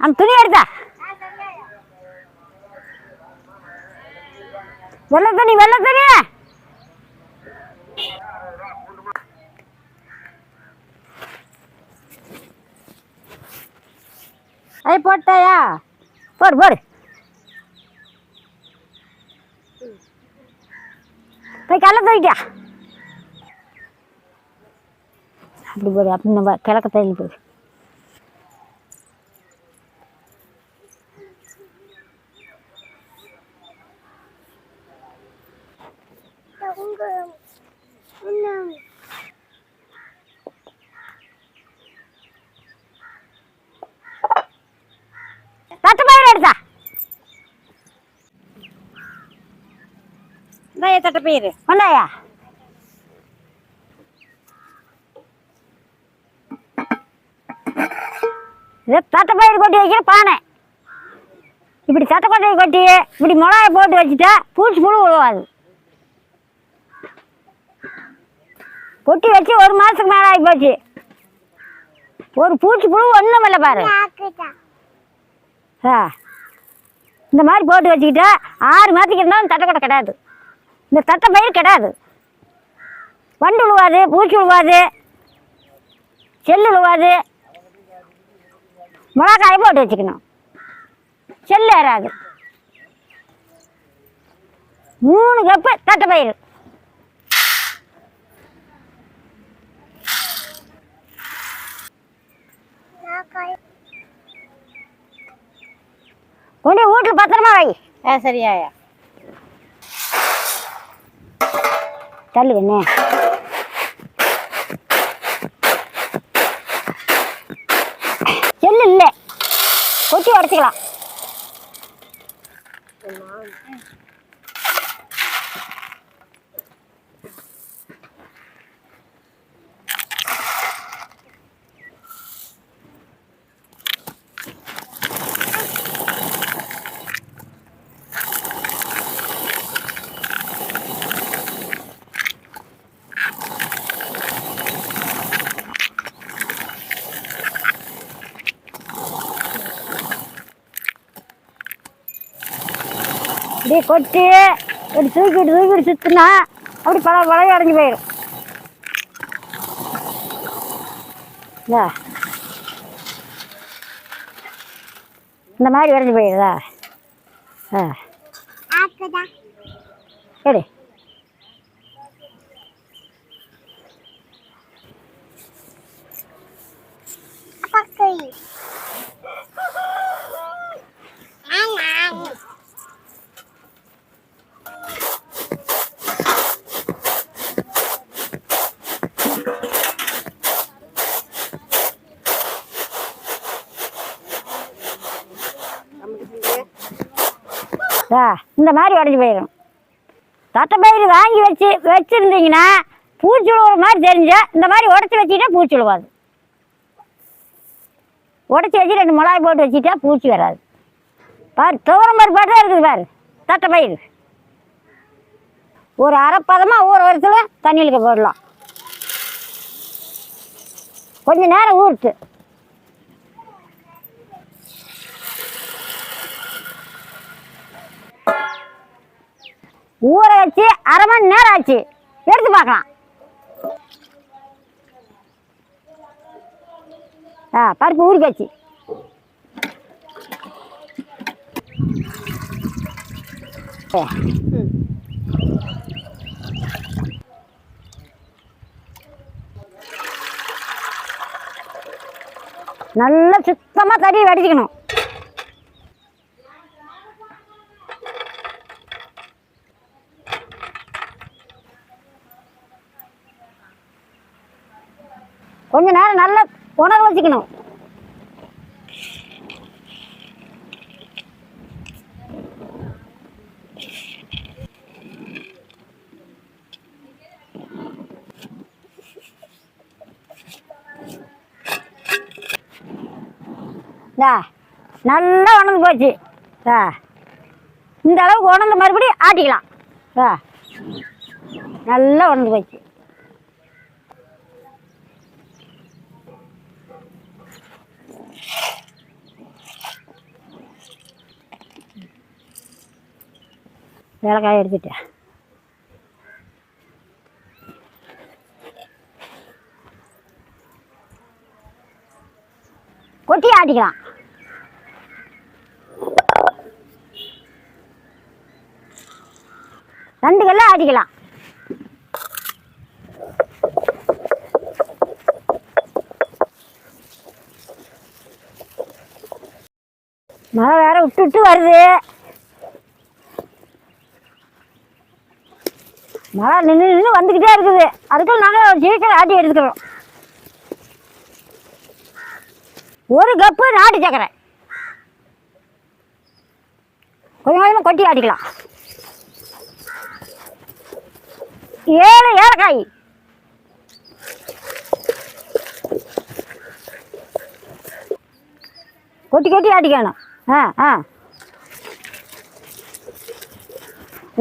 அந்த துணி எடுத்தா. வெள்ள துணி வெள்ள துணி. ஐ போட்டாயா? போடு போடு. போய் கல்ல தூக்கிட்டியா அப்படி போடு அப்படி நம்ம கிழக்க தள்ளி போடு. தட்டு பயிர் எடுத்தா? இந்தாயா தட்டை பயிர்? கொண்டாயா இது தட்டை பயிர் கொட்டி வைக்கிற பானை. இப்படி தட்டை கொட்டையை கொட்டி இப்படி மிளகாய் போட்டு வச்சுட்டா பூச்சி புழு விழுவாது கொட்டி வச்சு ஒரு மாதத்துக்கு மேலே ஆகி போச்சு. ஒரு பூச்சி புழு ஒன்றும் இல்லை பாரு. ஆ. இந்த மாதிரி போட்டு வச்சுக்கிட்டா ஆறு மாதத்துக்கு இருந்தாலும் தட்டை கொட்டை கிடையாது இந்த தட்டை பயிர் கிடையாது வண்டு விழுவாது பூச்சி விழுவாது செல்லு விழுவாது மிளகாய் போட்டு வச்சுக்கணும். செல்லு ஏறாது. மூணு கப்பு தட்டை பயிர். ஆ சரியாயா தள்ளு வேணே செல்லு இல்லை. கொட்டி உடச்சிக்கலாம். இப்படி கொட்டி இப்படி தூக்கிட்டு தூக்கிட்டு சுற்றுனா அப்படி பல பழைய அடைஞ்சு போயிடும். இந்தா. இந்த மாதிரி உடஞ்சி போயிடுதா? ஆ. எடு ஆ இந்த மாதிரி உடஞ்சி போயிடும் தட்டைப்பயிறு வாங்கி வச்சு வச்சுருந்தீங்கன்னா பூச்சி விழுவுற மாதிரி தெரிஞ்சு இந்த மாதிரி உடச்சி வச்சுக்கிட்டா பூச்சி விழுவாது உடச்சி வச்சு ரெண்டு மிளகாய் போட்டு வச்சுட்டா பூச்சி வராது. பார் துவரம் பருப்பு தான் இருக்குது பாரு தட்டைப்பயிறு ஒரு அரைப்பதமாக ஊற வரத்துல தண்ணியில் போடலாம். கொஞ்சம் நேரம் ஊறுட்டு ஊற வச்சு அரை மணி நேரம் ஆச்சு. எடுத்து பார்க்கலாம். ஆ பருப்பு ஊறிக்காச்சு நல்லா சுத்தமாக தண்ணி வடிச்சுக்கணும். கொஞ்ச நேரம் நல்லா உணர வச்சுக்கணும். இந்தா, நல்லா உணர்ந்து போச்சு. ஆ இந்த அளவுக்கு உணர்ந்து மறுபடியும் ஆட்டிக்கலாம். ஆ நல்லா உணர்ந்து போச்சு. ஏலக்காய் எடுத்துட்டேன். கொட்டி ஆட்டிக்கலாம். ரெண்டு கல்ல ஆட்டிக்கலாம். மழை வேற விட்டு விட்டு வருது. மழை நின்று நின்று வந்துக்கிட்டே இருக்குது. அதுக்குள்ள நாங்கள் சீக்கிரம் ஆட்டி எடுத்துக்கிறோம். ஒரு கப்பு நாட்டு சக்கரை. கொஞ்சம் கொஞ்சமாக கொட்டி ஆட்டிக்கலாம். ஏழு ஏலக்காய். கொட்டி கொட்டி ஆட்டிக்கணும். ஆ ஆ.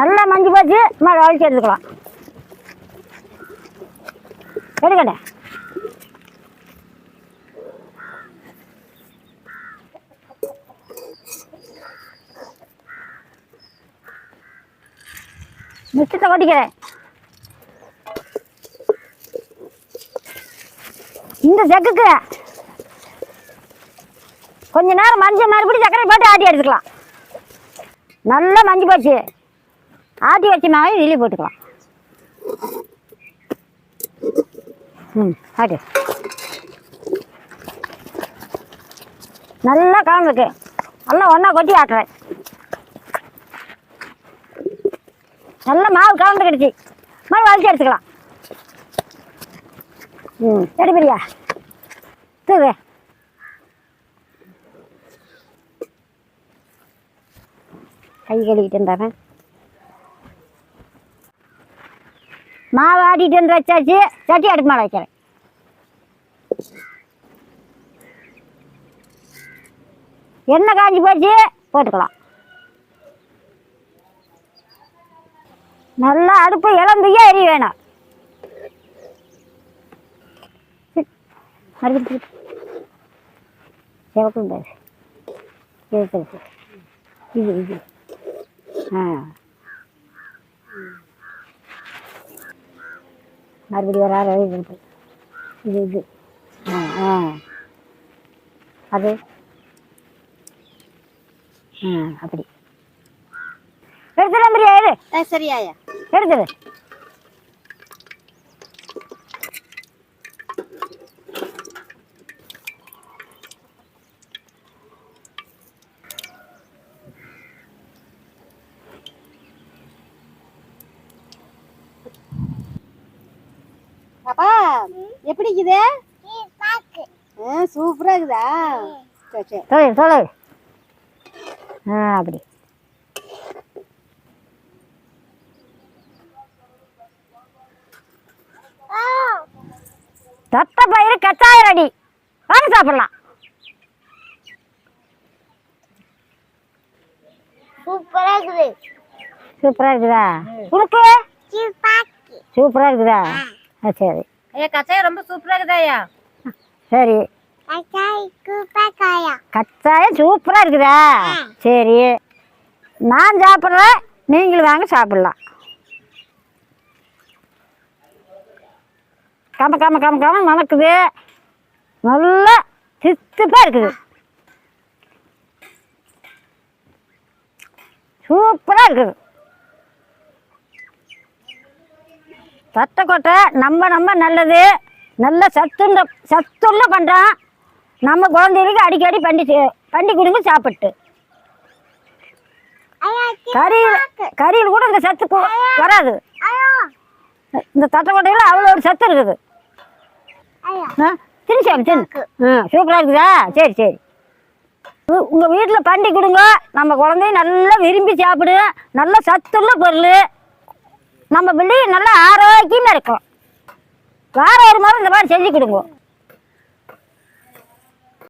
நல்லா மஞ்சு போச்சு. மேலே வலிச்சு எடுத்துக்கலாம். எடுக்கண்ணே மிச்சத்தை ஓட்டிக்கிறேன் இந்த செக்குக்கு கொஞ்ச நேரம் மஞ்சள் மறுபடியும் சக்கரை போட்டு ஆட்டி எடுத்துக்கலாம். நல்லா மஞ்சள் போச்சு. ஆட்டி வச்ச மாவை வெளியே போட்டுக்கலாம். ம் ஆட்டு. நல்லா கலந்துருக்கு. நல்லா ஒன்றா கொட்டி ஆட்டுறேன். நல்லா மாவு கலந்துக்கிடுச்சு. மாவு வளர்ச்சி எடுத்துக்கலாம். ம் சரி பிரியா தூக்கு. கை கழுவிட்டு இருந்தாரன் மாவு ஆட்டிட்டு வந்து வச்சாச்சு. சட்டி அடுப்பு மேலே வைக்கிறேன். எண்ணெய் காஞ்சி போச்சு. போட்டுக்கலாம். நல்லா அடுப்பு இளந்தையே எரி வேணும். மறுபடியும் இது இது. ஆ. மறுபடியும் ஒரு ஆறு இது இருக்கு. இது இது. ஆ ஆ. அது? ஆ அப்படி. எடுத்துடலாம் பிரியா எடு. சரியாயா? எடுத்துடு. எப்படி இருக்குது சூப்பரா இருக்குதா? சரி சரி. சொல்லு சொல்லு ஆ அப்படி. தத்த பயிறு கச்சாயம் ரெடி. வாங்க சாப்பிடலாம். சூப்பரா இருக்குது. சூப்பராக இருக்குதா? உனக்கு? சூப்பராக இருக்குதா? ஆ சரி. ஐயா கச்சாயம் ரொம்ப சூப்பரா இருக்குதாயா சரி. கச்சாயம் சூப்பராக இருக்குதா? சரி. நான் சாப்பிட்றேன் நீங்களும் வாங்க சாப்பிடலாம். கம கம கம கம மணக்குது. நல்லா சித்துப்பாக இருக்குது. சூப்பராக இருக்குது. தட்டைக்கொட்டை நம்ம நம்ம நல்லது. நல்ல சத்துள்ள சத்துள்ள பண்ணுறோம் நம்ம குழந்தைகளுக்கு அடிக்கடி பண்ணி பண்ணி கொடுங்க சாப்பிட்டு. கறி கறியில் கூட இந்த சத்து வராது. இந்த தட்டைக்கொட்டையில் அவ்வளோ ஒரு சத்து இருக்குது. ஆ சாமி ஆ சூப்பராக இருக்குதா? சரி சரி. உ- வீட்டில் பண்ணி கொடுங்க. நம்ம குழந்தைய நல்லா விரும்பி சாப்பிடு. நல்ல சத்துள்ள பொருள். நம்ம பிள்ளை நல்லா ஆரோக்கியமாக இருக்கும் வாரம் ஒரு மாதம் இந்த மாதிரி செஞ்சு கொடுங்க